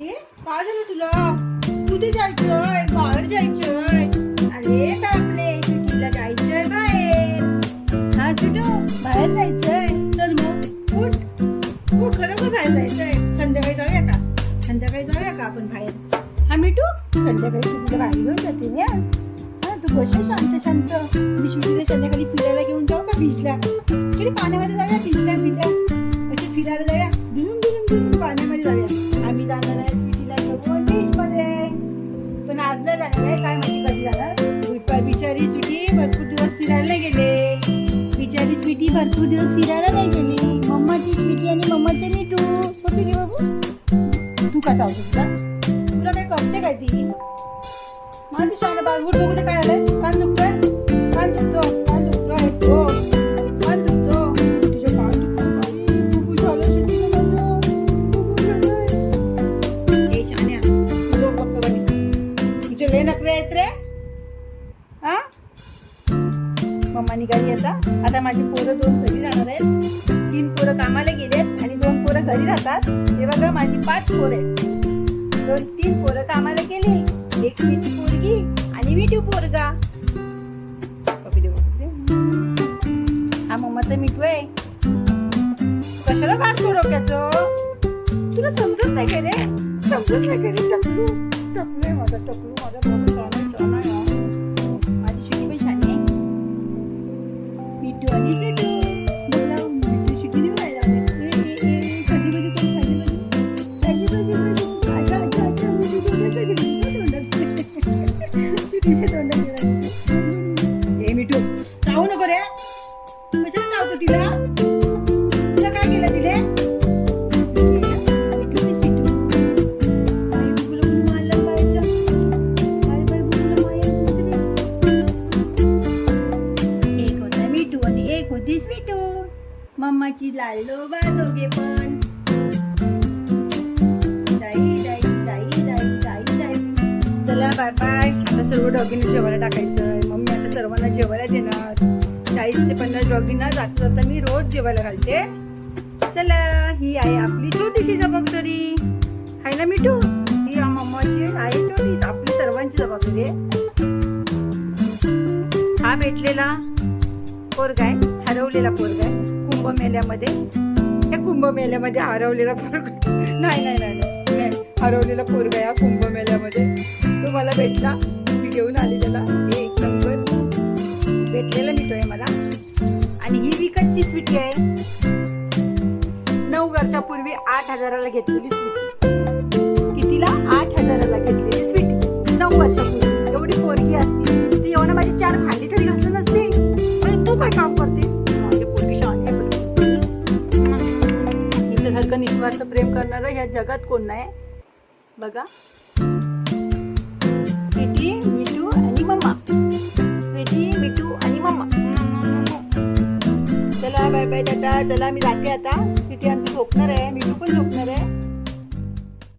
ए, काय झालं तुला? कुठे जायचंय? बाहेर जायचंय? अरे बापले सुट्टीला जायचंय बाहेर. हा सुटू बाहेर जायचंय. चल मग उठ. हो खरोखर बाहेर जायचंय. संध्याकाळी जाऊया का? संध्याकाळी जाऊया का आपण बाहेर? हा मिठू? संध्याकाळी सुट्टीला बाहेर घेऊन जाते या हा तू बस शांत शांत. मी सुट्टीला संध्याकाळी फिरायला घेऊन जाऊ का बीचला किती पाण्यामध्ये जाऊया बीचला बीचला असे फिरायला आज नाही जाणार आहे. काय माहिती कधी जाणार? बिचारी स्वीटी भरपूर दिवस फिरायला गेले. बिचारी स्वीटी भरपूर दिवस फिरायला नाही गेली. मम्माची स्वीटी आणि मम्माचे नीटू. बघू घे बाबू? तू का चावतो तुला? तुला काय कळते काय ती? माझी शाळा बाजूट बघू दे काय आलंय. कान दुखतोय? कान दुखतो. मम्मा निघाली आता आता माझी पोरं दोन घरी राहणार आहेत. तीन पोरं कामाला गेलेत आणि दोन पोरं घरी राहतात. हे बघा माझी पाच पोरं आहेत. दोन तीन पोरं कामाला गेली. एक मिठी पोरगी आणि मिठू पोरगा. पप्पी दे, पप्पी हा मम्माचा मिठू आहे कशाला काढतो डोक्याचं? तुला समजत नाही का रे? समजत नाही का रे? टकलू टकलू आहे माझा टकलू तोंडात शिटीच्या तोंडात शिटीच्या तोंडात गेला. ए मिठू चावू नको रे कशाला चावतो तिला तिला आमची लालो बा दोघे पण दाई दाई दाई दाई दाई दाई चला बाय बाय आता सर्व डॉगींना जेवायला टाकायचं मम्मी आता सर्वांना जेवायला देणार चाळीस ते पन्नास डॉगींना जाता जाता मी रोज जेवायला घालते चला ही आहे आपली छोटीशी जबाबदारी आहे ना मिठू ही मम्माची आहे छोटी आपली सर्वांची जबाबदारी आहे हा भेटलेला पोरगाय हरवलेला पोरगाय कुंभमेल्यामध्ये? या कुंभमेल्यामध्ये हरवलेला पोरगा नाही नाही नाही हरवलेला पोरगा या कुंभमेल्यामध्ये. तो मला भेटला? मी घेऊन आली त्याला. एक नंबर. भेटलेला मिळतोय मला. आणि ही विकतची स्वीटी आहे. नऊ वर्षापूर्वी आठ हजाराला घेतलेली स्वीटी कितीला? आठ हजाराला घेतलेली स्वीटी निस्वार्थ प्रेम करणारं ह्या जगात कोण नाही? बघा. स्वीटी मिठू आणि मम्मा. स्वीटी मिठू आणि मम्मा. चला बाय बाय टाटा. चला मी जाते आता. स्वीटी आमची झोपणार आहे. मिठू पण झोपणार आहे.